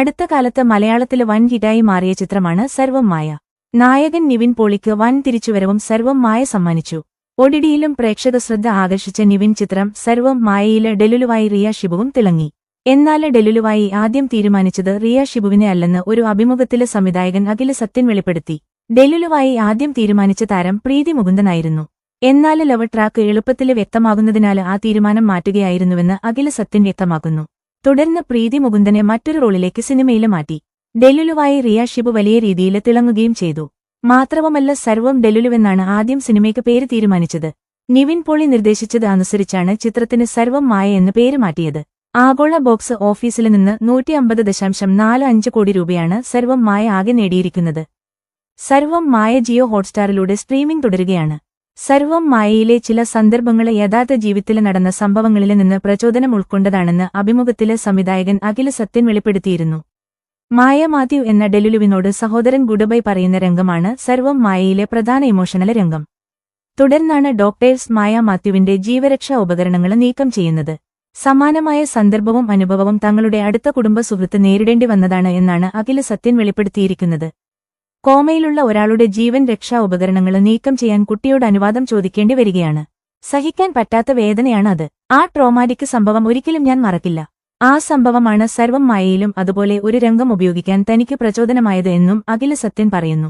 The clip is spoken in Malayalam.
അടുത്ത കാലത്ത് മലയാളത്തിലെ വൻ ഹിറ്റായി മാറിയ ചിത്രമാണ് സർവം മായ. നായകൻ നിവിൻ പോളിക്ക് വൻ തിരിച്ചുവരവും സർവം മായ സമ്മാനിച്ചു. ഒടിടിയിലും പ്രേക്ഷക ശ്രദ്ധ ആകർഷിച്ച നിവിൻ ചിത്രം സർവം മായയിൽ ഡെലുലുവായി റിയ ഷിബുവും തിളങ്ങി. എന്നാൽ ഡെലുലുവായി ആദ്യം തീരുമാനിച്ചത് റിയ ഷിബുവിനെ അല്ലെന്ന് ഒരു അഭിമുഖത്തിലെ സംവിധായകൻ അഖില സത്യൻ വെളിപ്പെടുത്തി. ഡെലുലുവായി ആദ്യം തീരുമാനിച്ച താരം പ്രീതി മുകുന്ദനായിരുന്നു. എന്നാൽ ലവ് ട്രാക്ക് എളുപ്പത്തിൽ വ്യക്തമാകുന്നതിനാല് ആ തീരുമാനം മാറ്റുകയായിരുന്നുവെന്ന് അഖില സത്യൻ വ്യക്തമാക്കുന്നു. തുടർന്ന് പ്രീതി മുകുന്ദനെ മറ്റൊരു റോളിലേക്ക് സിനിമയിൽ മാറ്റി. ഡെലുലുവായി റിയ ഷിബു വലിയ രീതിയിൽ തിളങ്ങുകയും ചെയ്തു. മാത്രവുമല്ല സർവം ഡെലുലുവെന്നാണ് ആദ്യം സിനിമയ്ക്ക് പേര് തീരുമാനിച്ചത്. നിവിൻ പോളി നിർദ്ദേശിച്ചത് അനുസരിച്ചാണ് ചിത്രത്തിന് സർവം മായ എന്ന് പേര് മാറ്റിയത്. ആഗോള ബോക്സ് ഓഫീസിൽ നിന്ന് നൂറ്റി അമ്പത് ദശാംശം നാല് അഞ്ച് കോടി രൂപയാണ് സർവം മായ ആകെ നേടിയിരിക്കുന്നത്. സർവം മായ ജിയോ ഹോട്ട്സ്റ്റാറിലൂടെ സ്ട്രീമിംഗ് തുടരുകയാണ്. സർവം മായയിലെ ചില സന്ദർഭങ്ങളെ യഥാർത്ഥ ജീവിതത്തിൽ നടന്ന സംഭവങ്ങളിൽ നിന്ന് പ്രചോദനം ഉൾക്കൊണ്ടതാണെന്ന് അഭിമുഖത്തിലെ സംവിധായകൻ അഖില സത്യൻ വെളിപ്പെടുത്തിയിരുന്നു. മായ മാത്യു എന്ന ഡെലുലുവിനോട് സഹോദരൻ ഗുഡബൈ പറയുന്ന രംഗമാണ് സർവം മായയിലെ പ്രധാന ഇമോഷണൽ രംഗം. തുടർന്നാണ് ഡോക്ടേഴ്സ് മായ മാത്യുവിന്റെ ജീവരക്ഷാ ഉപകരണങ്ങൾ നീക്കം ചെയ്യുന്നത്. സമാനമായ സന്ദർഭവും അനുഭവവും തങ്ങളുടെ അടുത്ത കുടുംബ സുഹൃത്ത് നേരിടേണ്ടി വന്നതാണ് എന്നാണ് അഖില സത്യൻ വെളിപ്പെടുത്തിയിരിക്കുന്നത്. കോമയിലുള്ള ഒരാളുടെ ജീവൻ രക്ഷാ ഉപകരണങ്ങൾ നീക്കം ചെയ്യാൻ കുട്ടിയോട് അനുവാദം ചോദിക്കേണ്ടി വരികയാണ്. സഹിക്കാൻ പറ്റാത്ത വേദനയാണ് അത്. ആ ട്രോമാറ്റിക് സംഭവം ഒരിക്കലും ഞാൻ മറക്കില്ല. ആ സംഭവമാണ് സർവം മായയിലും അതുപോലെ ഒരു രംഗം ഉപയോഗിക്കാൻ തനിക്ക് പ്രചോദനമായത് എന്നും അഖില സത്യൻ പറയുന്നു.